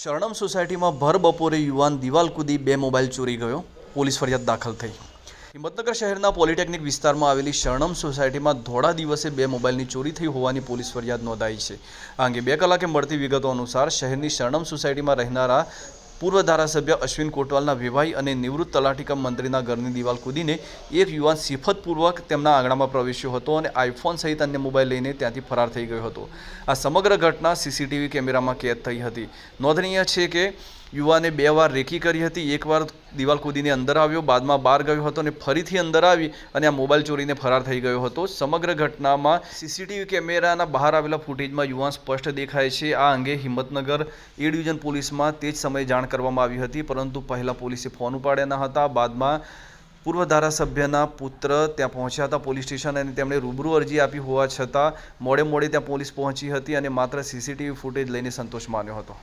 શરણમ સોસાયટીમાં ભર બપોરે યુવાન દિવાલ કૂદી બે મોબાઈલ ચોરી ગયો. પોલીસ ફરિયાદ દાખલ થઈ. હિંમતનગર શહેરના પોલિટેકનિક વિસ્તારમાં આવેલી શરણમ સોસાયટીમાં ધોળા દિવસે બે મોબાઈલની ચોરી થઈ હોવાની પોલીસ ફરિયાદ નોંધાઈ છે. આ અંગે બે કલાકે મળતી વિગતો અનુસાર શહેરની શરણમ સોસાયટીમાં રહેનારા પૂર્વ ધારાસભ્ય અશ્વિન કોટવાલના વિવાહી અને નિવૃત્ત તલાટીકમ મંત્રીના ઘરની દિવાલ કૂદીને એક યુવાન સિફતપૂર્વક તેમના આંગણામાં પ્રવેશ્યો હતો અને આઈફોન સહિત અન્ય મોબાઈલ લઈને ત્યાંથી ફરાર થઈ ગયો હતો. આ સમગ્ર ઘટના સીસીટીવી કેમેરામાં કેદ થઈ હતી. નોંધનીય છે કે યુવાને બે વાર રેકી કરી હતી. એકવાર દિવાલ કૂદીને અંદર આવ્યો, બાદમાં બહાર ગયો હતો અને ફરીથી અંદર આવી અને આ મોબાઈલ ચોરીને ફરાર થઈ ગયો હતો. સમગ્ર ઘટનામાં સીસીટીવી કેમેરાના બહાર આવેલા ફૂટેજમાં યુવાન સ્પષ્ટ દેખાય છે. આ અંગે હિંમતનગર એ ડિવિઝન પોલીસમાં તે જ સમયે જાણ કરવામાં આવી હતી, પરંતુ પહેલાં પોલીસે ફોન ઉપાડ્યા ન હતા. બાદમાં પૂર્વ ધારાસભ્યના પુત્ર ત્યાં પહોંચ્યા હતા પોલીસ સ્ટેશન અને તેમણે રૂબરૂ અરજી આપી હોવા છતાં મોડે મોડે ત્યાં પોલીસ પહોંચી હતી અને માત્ર સીસીટીવી ફૂટેજ લઈને સંતોષ માન્યો હતો.